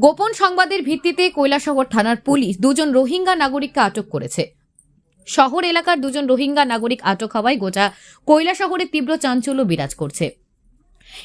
গোপন সংবাদের ভিত্তিতে কৈলাসহর থানার পুলিশ দুজন রোহিঙ্গা নাগরিককে আটক করেছে। শহর এলাকার দুজন রোহিঙ্গা নাগরিক আটক হওয়ায় গোটা কৈলাসহরে তীব্র চাঞ্চল্য বিরাজ করছে।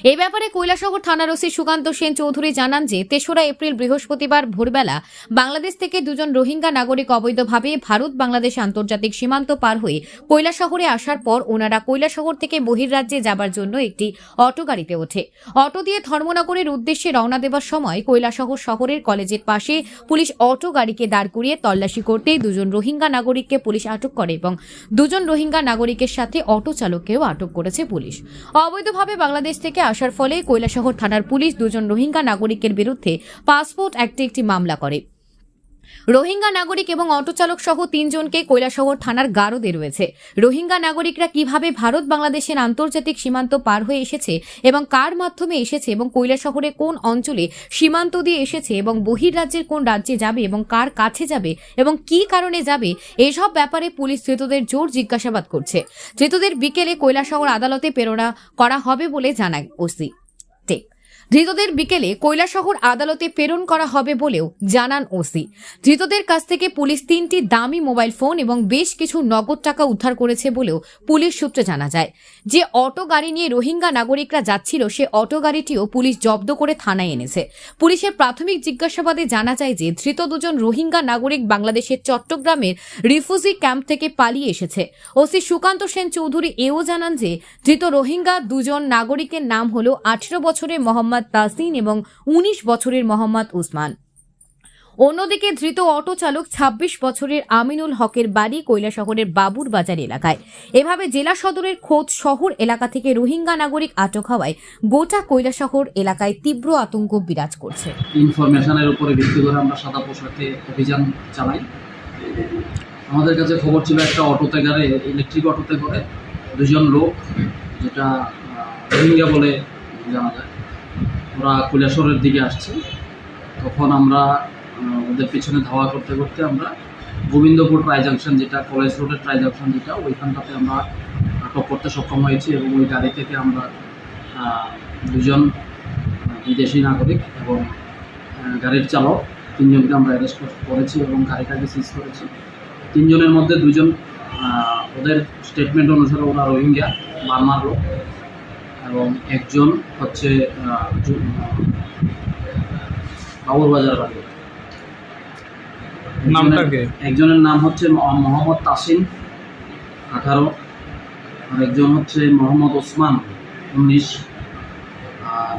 এই ব্যাপারে কৈলাসহর থানার ওসি সুকান্ত সেন চৌধুরী জানান যে, তেসরা এপ্রিল বৃহস্পতিবার ভোরবেলা বাংলাদেশ থেকে দুজন রোহিঙ্গা নাগরিক অবৈধভাবে ভারত বাংলাদেশ আন্তর্জাতিক সীমান্ত পার হয়ে কৈলাসহরে আসার পর ওনারা কৈলাসহর থেকে বহির্রাজ্যে যাবার জন্য একটি অটো গাড়িতে ওঠে। অটো দিয়ে ধর্মনগরের উদ্দেশ্যে রওনা দেওয়ার সময় কৈলাসহর শহরের কলেজের পাশে পুলিশ অটো গাড়িকে দাঁড় করিয়ে তল্লাশি করতেই দুজন রোহিঙ্গা নাগরিককে পুলিশ আটক করে এবং দুজন রোহিঙ্গা নাগরিকের সাথে অটো চালককেও আটক করেছে পুলিশ। অবৈধভাবে বাংলাদেশ থেকে আসার ফলে কৈলাসহর থানার পুলিশ দুজন রোহিঙ্গা নাগরিকের বিরুদ্ধে পাসপোর্ট অ্যাক্টে একটি মামলা করে। রোহিঙ্গা নাগরিক এবং অটো চালক সহ তিনজনকে কৈলাসহর থানার গারদে রয়েছে। রোহিঙ্গা নাগরিকরা কীভাবে ভারত বাংলাদেশের আন্তর্জাতিক সীমান্ত পার হয়ে এসেছে এবং কার মাধ্যমে এসেছে এবং কৈলাসহরে কোন অঞ্চলে সীমান্ত দিয়ে এসেছে এবং বহির্রাজ্যের কোন রাজ্যে যাবে এবং কার কাছে যাবে এবং কি কারণে যাবে, এসব ব্যাপারে পুলিশ ধৃতদের জোর জিজ্ঞাসাবাদ করছে। ধৃতদের বিকেলে কৈলাসহর আদালতে প্রেরণা করা হবে বলে জানায় ওসি। ধৃতদের বিকেলে কৈলাসহর আদালতে প্রেরণ করা হবে বলেও জানান ওসি। ধৃতদের কাছ থেকে পুলিশ তিনটি দামি মোবাইল ফোন এবং বেশ কিছু নগদ টাকা উদ্ধার করেছে বলেও পুলিশ সূত্রে জানা যায়। যে অটো গাড়ি নিয়ে রোহিঙ্গা নাগরিকরা যাচ্ছিল, সে অটো গাড়িটিও পুলিশ জব্দ করে থানায় এনেছে। পুলিশের প্রাথমিক জিজ্ঞাসাবাদে জানা যায় যে, ধৃত দুজন রোহিঙ্গা নাগরিক বাংলাদেশের চট্টগ্রামের রিফিউজি ক্যাম্প থেকে পালিয়ে এসেছে। ওসি সুকান্ত সেন চৌধুরী এও জানান যে, ধৃত রোহিঙ্গা দুজন নাগরিকের নাম হলো আঠেরো বছরের মোহাম্মদ তাসিন এবং উনিশ বছরের মোহাম্মদ উসমান। অন্যদিকে ধৃত অটো চালক ছাব্বিশ বছরের আমিনুল হকের বাড়ি কৈলাসহরের বাবুর বাজার এলাকায়। এভাবে জেলা সদরের খোঁজ শহর এলাকা থেকে রোহিঙ্গা নাগরিক আটক হওয়ায় গোটা কৈলাসহর এলাকায় তীব্র আতঙ্ক বিরাজ করছে। ইনফরমেশনের উপরে ভিত্তি করে আমরা সাদা পোশাকে অভিযান চালাই। আমাদের কাছে খবর ছিল একটা অটোতে করে ইলেকট্রিক অটোতে করে দুজন লোক, যেটা রোহিঙ্গা বলে জানা যায়। ওরা কৈলাসরের দিকে আসছে। তখন আমরা ওদের পিছনে ধাওয়া করতে করতে আমরা গোবিন্দপুর ট্রাই জাংশন যেটা, কলেজ রোডের ট্রাই জাংশন যেটা, ওইখানটাতে আমরা আটক করতে সক্ষম হয়েছি এবং ওই গাড়ি থেকে আমরা দুজন বিদেশি নাগরিক এবং গাড়ির চালক তিনজনকে আমরা অ্যারেস্ট করেছি এবং গাড়িটাকে সিজ করেছি। তিনজনের মধ্যে দুজন ওদের স্টেটমেন্ট অনুসারে ওরা রোহিঙ্গা বার্মার লোক। এবং একজন হচ্ছে আহ, জু- আহ, বাজার বাড়ি একজনের- নাম হচ্ছে মোহাম্মদ তাসিম আঠারো আর একজন হচ্ছে মোহাম্মদ ওসমান উনিশ আর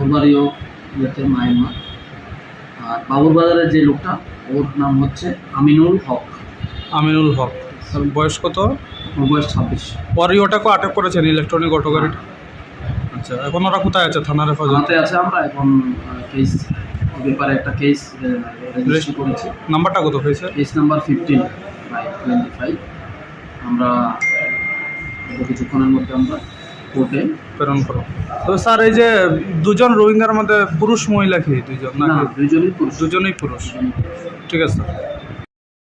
ওর বাড়িও ইয়েতে মায়ানমার। আর বাবুর বাজারের যে লোকটা ওর নাম হচ্ছে আমিনুল হক। আমিনুল হক। বয়স কত? বয়স ছাব্বিশ। পরে ওটাকে আটক করেছেন ইলেকট্রনিক অটো গাড়িটা আচ্ছা এখন ওরা কোথায় আছে? থানার হেফাজত? আছে আমরা এখন কেস ব্যাপারে একটা কেস রেজিস্ট্রি করেছি। নাম্বারটা কত হয়েছে? Case number fifteen by twenty five আমরা কিছুক্ষণের মধ্যে আমরা কোর্টে প্রেরণ করো। তো স্যার এই যে দুজন রোহিঙ্গার মধ্যে পুরুষ মহিলা কি দুজন না দুজনেই পুরুষ। দুজনই পুরুষ। ঠিক আছে। স্যার